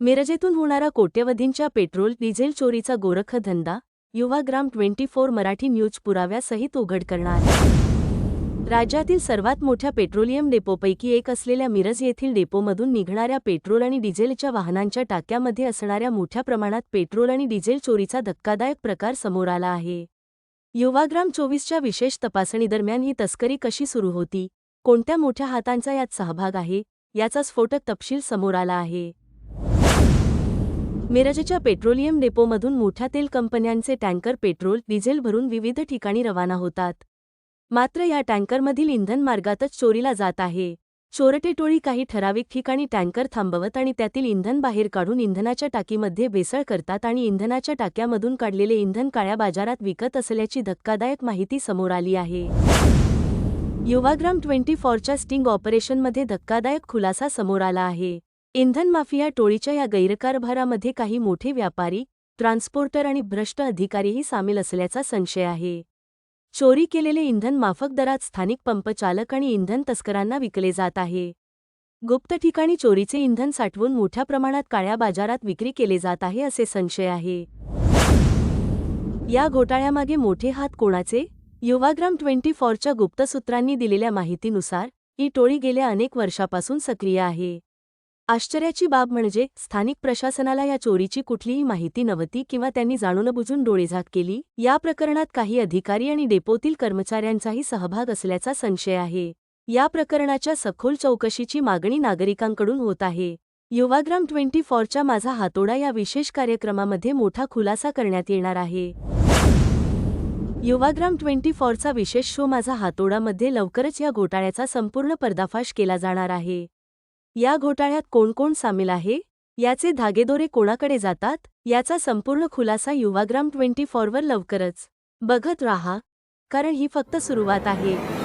मिरजेतून होणारा कोट्यवधींच्या petrol diesel चोरीचा गोरखधंदा Yuvagram twenty four Marathi news पुराव्यासहित उघड करणार. राज्यातील सर्वात मोठ्या पेट्रोलियम डेपोपैकी एक असलेल्या मिरज येथील डेपोमधून निघणाऱ्या पेट्रोल आणि डिझेलच्या वाहनांच्या टाक्यामध्ये असणाऱ्या मोठ्या प्रमाणात पेट्रोल आणि डिझेल चोरीचा धक्कादायक प्रकार समोर आला आहे. युवाग्राम चोवीसच्या विशेष तपासणीदरम्यान ही तस्करी कशी सुरू होती? कोणत्या मोठ्या हातांचा यात सहभाग आहे? याचा स्फोटक तपशील समोर आला आहे. मिरजच्या पेट्रोलियम डेपोमधून मोठ्या तेल कंपन्यांचे टँकर पेट्रोल डिझेल भरून विविध ठिकाणी रवाना होतात. मात्र या टँकरमधील इंधन मार्गातच चोरीला जात आहे. चोरटे टोळी काही ठराविक ठिकाणी टँकर थांबवत आणि त्यातील इंधन बाहेर काढून इंधनाच्या टाकीमध्ये भेसळ करतात आणि इंधनाच्या टाक्यामधून काढलेले इंधन काळ्या बाजारात विकत असल्याची धक्कादायक माहिती समोर आली आहे. युवाग्राम ट्वेंटी फोरच्या स्टिंग ऑपरेशनमध्ये धक्कादायक खुलासा समोर आला आहे. इंधन माफिया टोळीच्या या गैरकारभारामध्ये काही मोठे व्यापारी ट्रान्सपोर्टर आणि भ्रष्ट अधिकारीही सामील असल्याचा संशय आहे. चोरी केलेले इंधन माफक दरात स्थानिक पंपचालक आणि इंधन तस्करांना विकले जात आहे. गुप्त ठिकाणी चोरीचे इंधन साठवून मोठ्या प्रमाणात काळ्या बाजारात विक्री केले जात आहे असे संशय आहे. या घोटाळ्यामागे मोठे हात कोणाचे? युवाग्राम ट्वेंटी फोरच्या गुप्तसूत्रांनी दिलेल्या माहितीनुसार ही टोळी गेल्या अनेक वर्षापासून सक्रिय आहे. आश्चर्याची बाब म्हणजे स्थानिक प्रशासनाला या चोरीची कुठलीही माहिती नव्हती किंवा त्यांनी जाणूनबुजून डोळेझाक केली. या प्रकरणात काही अधिकारी आणि डेपोतील कर्मचाऱ्यांचाही सहभाग असल्याचा संशय आहे. या प्रकरणाच्या सखोल चौकशीची मागणी नागरिकांकडून होत आहे. युवाग्राम ट्वेंटी फोरच्या माझा हातोडा या विशेष कार्यक्रमामध्ये मोठा खुलासा करण्यात येणार आहे. युवाग्राम ट्वेंटी फोरचा विशेष शो माझा हातोडामध्ये लवकरच या घोटाळ्याचा संपूर्ण पर्दाफाश केला जाणार आहे. या घोटाळ्यात कोण कोण सामील आहे? याचे धागेदोरे कोणाकडे जातात? याचा संपूर्ण खुलासा युवाग्राम ट्वेंटी फोरवर लवकरच बघत राहा कारण ही फक्त सुरुवात आहे.